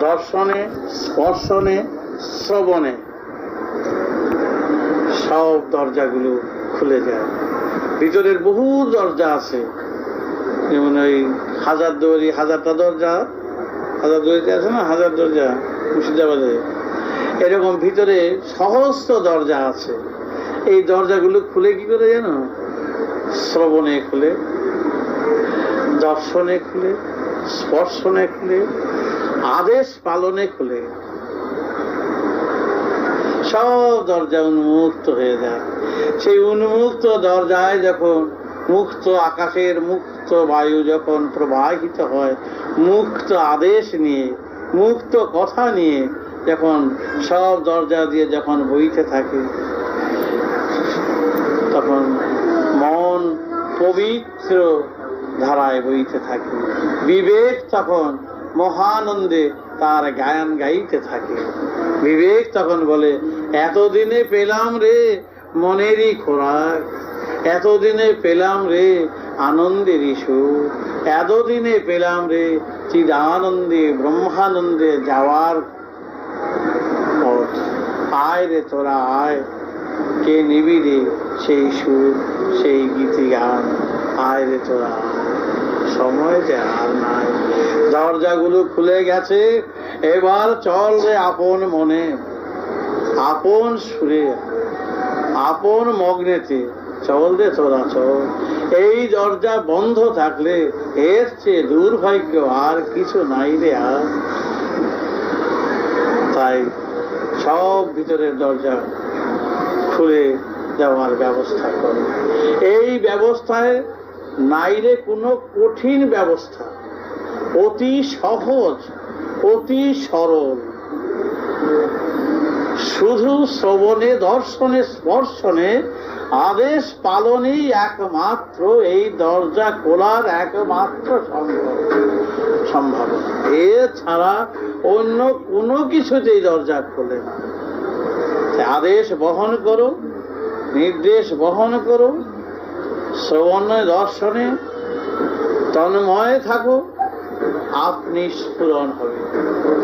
দর্শনে, স্পর্শনে, শ্রবণে সব দরজাগুলো খুলে যায়। ভিতরের বহু দরজা আছে। যেমন ওই হাজার দুয়ারি হাজারটা দরজা। হাজার দুয়ারিতে আছে না? হাজার দরজা, মুর্শিদাবাদে। এরকম ভিতরে সহস্র দরজা আছে। এই দরজাগুলো খুলে কি করে জানো? শ্রবণে খুলে, দর্শনে খুলে স্পর্শনে খুলে, আদেশ পালনে খুলে। সব দরজা উন্মুক্ত হয়ে যায়। সেই উন্মুক্ত দরজায় যখন মুক্ত আকাশের মুক্ত বায়ু যখন প্রবাহিত হয়, মুক্ত আদেশ নিয়ে, মুক্ত কথা নিয়ে যখন সব দরজা দিয়ে যখন বইতে থাকে, তখন মন পবিত্র ধারায় বইতে থাকে। বিবেক তখন মহানন্দে তার গায়ন গাইতে থাকে। বিবেক তখন বলে, এতদিনে পেলাম রে মনেরই খোরাক, এতদিনে পেলাম রে আনন্দেরই সুর এতদিনে পেলাম রে চিদানন্দে, ব্রহ্মানন্দে যাওয়ার পথ। আয় রে তোরা, আয়। কে নিবি রে সেই সুর সেই গীতি গান আয় রে তোরা, আয়। সময় যে আর নাই। দরজাগুলো খুলে গেছে। এবার চল রে আপন মনে। আপন সুরে। আপন মগ্নেতে। চল রে তোরা চল। এই দরজা বন্ধ থাকলে এর চেয়ে দুর্ভাগ্য আর কিছু নাই রে আর। তাই সব ভিতরের দরজা খুলে দেওয়ার ব্যবস্থা করে। এই ব্যবস্থায় নাইরে কোনো কঠিন ব্যবস্থা। অতি সহজ, অতি সরল। শুধু শ্রবণে, দর্শনে, স্পর্শনে আদেশ পালনেই একমাত্র এই দরজা খোলার একমাত্র সম্ভব সম্ভাবনা এছাড়া অন্য কোনো কিছুতেই দরজা খোলে না। আদেশ বহন করো, নির্দেশ বহন করো শ্রবণে দর্শনে তন্ময় থাকো। আপনি স্ফুরণ হবে।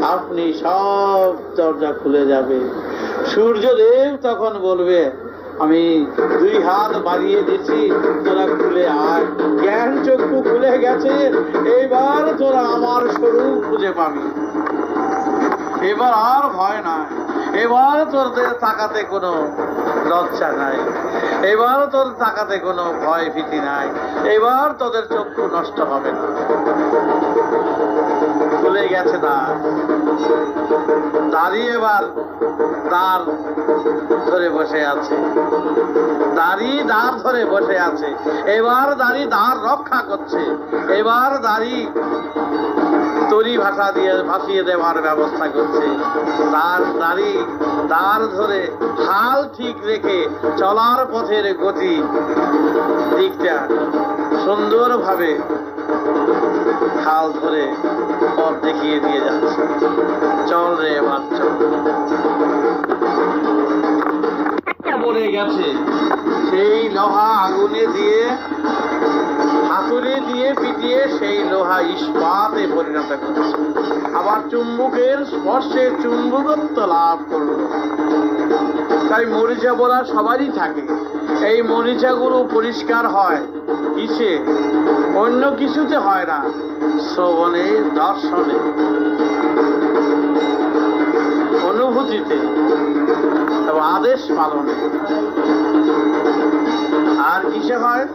আপনি সব দরজা খুলে যাবে। সূর্যদেব তখন বলবে, আমি দুই হাত বাড়িয়ে দিচ্ছি তোরা খুলে আয়। জ্ঞান চক্ষু খুলে গেছে এইবার তোরা আমার স্বরূপ খুঁজে পাবি। এবার আর ভয় নাই। এবার তোদের তাকাতে কোনো লজ্জা নাই। এবার তোর তাকাতে কোনো ভয় ভীতি নাই। এবার তোদের চক্ষু নষ্ট হবে না। গেছে দ্বার দাঁড়িয়ে এবার দ্বার ধরে বসে আছে। দাড়ি দাঁড় ধরে বসে আছে। এবার দাড়ি দাঁড় রক্ষা করছে। এবার দাড়ি তরি ভাষা দিয়ে ভাসিয়ে দেওয়ার ব্যবস্থা করছে। তার দাড়ি দাঁড় ধরে হাল ঠিক রেখে চলার পথের গতি দিকটা সুন্দরভাবে হাল ধরে পথ দেখিয়ে দিয়ে যাচ্ছে। চল রে এবার চল। পড়ে গেছে, সেই লোহা আগুনে দিয়ে হাতুড়ি দিয়ে পিটিয়ে সেই লোহা ইস্পাতে পরিণত করছে আবার চুম্বকের স্পর্শে চুম্বকত্ব লাভ করল। তাই মরিচা বলা সবারই থাকে। এই মরিচাগুলো পরিষ্কার হয়। কিসে? অন্য কিছুতে হয় না। শ্রবণে, দর্শনে। অনুভূতিতে। এবং আদেশ পালনে। আর কিসে হয়?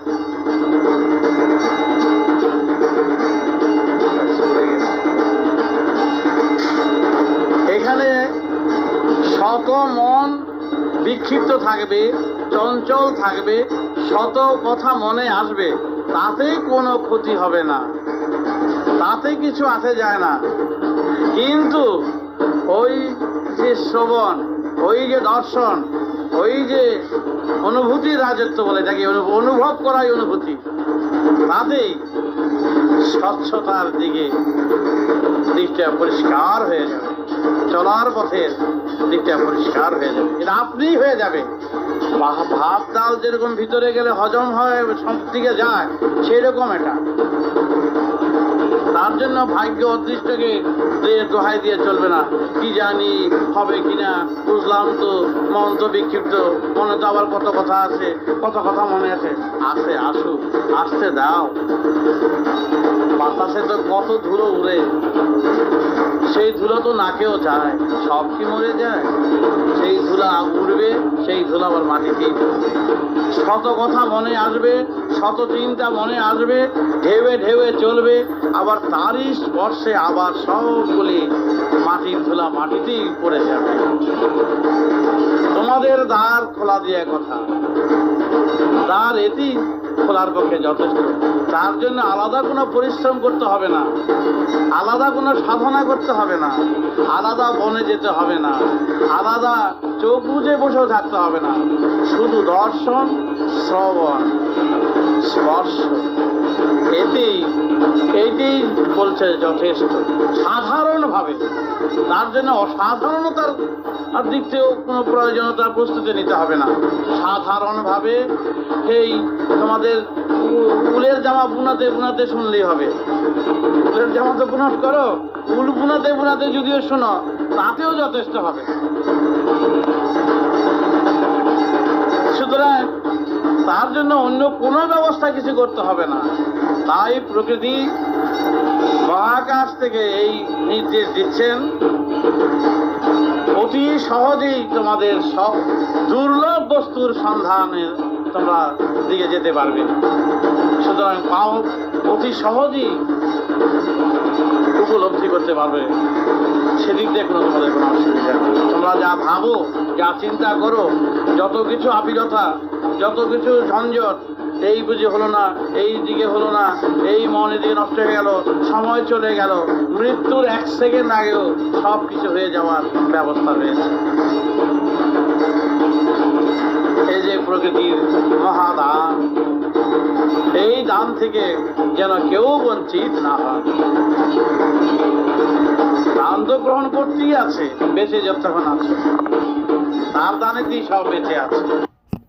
এখানে শত মন বিক্ষিপ্ত থাকবে। চঞ্চল থাকবে, শত কথা মনে আসবে তাতে কোনো ক্ষতি হবে না। তাতে কিছু আসে যায় না। কিন্তু ওই যে শ্রবণ, ওই যে দর্শন, ওই যে অনুভূতির রাজত্ব বলে এটাকে অনু- অনুভব করাই অনুভূতি, তাতেই স্বচ্ছতার দিকে দিকটা পরিষ্কার হয়ে যাবে। চলার পথের দিকটা পরিষ্কার হয়ে যাবে। এটা আপনি হয়ে যাবে। ভাব ডাল যেরকম ভিতরে গেলে হজম হয়, সব দিকে যায়, সেরকম এটা। তার জন্য ভাগ্য অদৃষ্টকে দোহাই দিয়ে চলবে না। কি জানি হবে কিনা, বুঝলাম তো, মন তো বিক্ষিপ্ত, মনে তো আবার কত কথা আছে, কত কথা মনে আছে। আসে আসুক, আসতে দাও। বাতাসে তো কত ধুলো উড়ে, সেই ধুলো তো নাকেও যায়, সব কি মরে যায়? সেই ধুলা উড়বে, সেই ধুলা আবার মাটিতেই পড়বে। শত কথা মনে আসবে, শত চিন্তা মনে আসবে ঢেউে ঢেউে চলবে, আবার তারই স্পর্শে আবার সবগুলি মাটির ধুলা মাটিতেই পড়ে যাবে। তোমাদের দ্বার খোলা দিয়ে কথা। দ্বার এটি খোলার পক্ষে যথেষ্ট। তার জন্য আলাদা কোনো পরিশ্রম করতে হবে না। আলাদা কোনো সাধনা করতে হবে না। আলাদা বনে যেতে হবে না। আলাদা চোখ বুঝে বসেও থাকতে হবে না। শুধু দর্শন, শ্রবণ। স্পর্শ। এতেই এইটাই বলছে যথেষ্ট। সাধারণভাবে, তার জন্য অসাধারণতার দিক থেকেও কোনো প্রয়োজনীয়তার প্রস্তুতি নিতে হবে না। সাধারণভাবে এই তোমাদের উলের জামা বুনাতে বুনাতে শুনলেই হবে। উলের জামা তো বুনাট করো। উল বুনাতে বুনাতে যদিও শোনো, তাতেও যথেষ্ট হবে। সুতরাং তার জন্য অন্য কোনো ব্যবস্থা কিছু করতে হবে না। তাই প্রকৃতি মহাকাশ থেকে এই নির্দেশ দিচ্ছেন। অতি সহজেই তোমাদের সব দুর্লভ বস্তুর সন্ধানের তোমরা দিকে যেতে পারবে। সুতরাং পাও অতি সহজেই উপলব্ধি করতে পারবে। সেদিক দিয়ে কোনো তোমাদের কোনো অসুবিধা তোমরা যা ভাবো, যা চিন্তা করো, যত কিছু আপিলতা যত কিছু ঝঞ্ঝট, এই বুঝি হলো না, এই দিকে হলো না, এই মন এদিকে নষ্ট হয়ে গেল, সময় চলে গেল, মৃত্যুর এক সেকেন্ড আগেও সব কিছু হয়ে যাওয়ার ব্যবস্থা রয়েছে। এই যে প্রকৃতির মহাদান, এই দান থেকে যেন কেউ বঞ্চিত না হয়। দান গ্রহণ করতেই আছে বেঁচে যতক্ষণ আছে। তার দানেতেই সব বেঁচে আছে।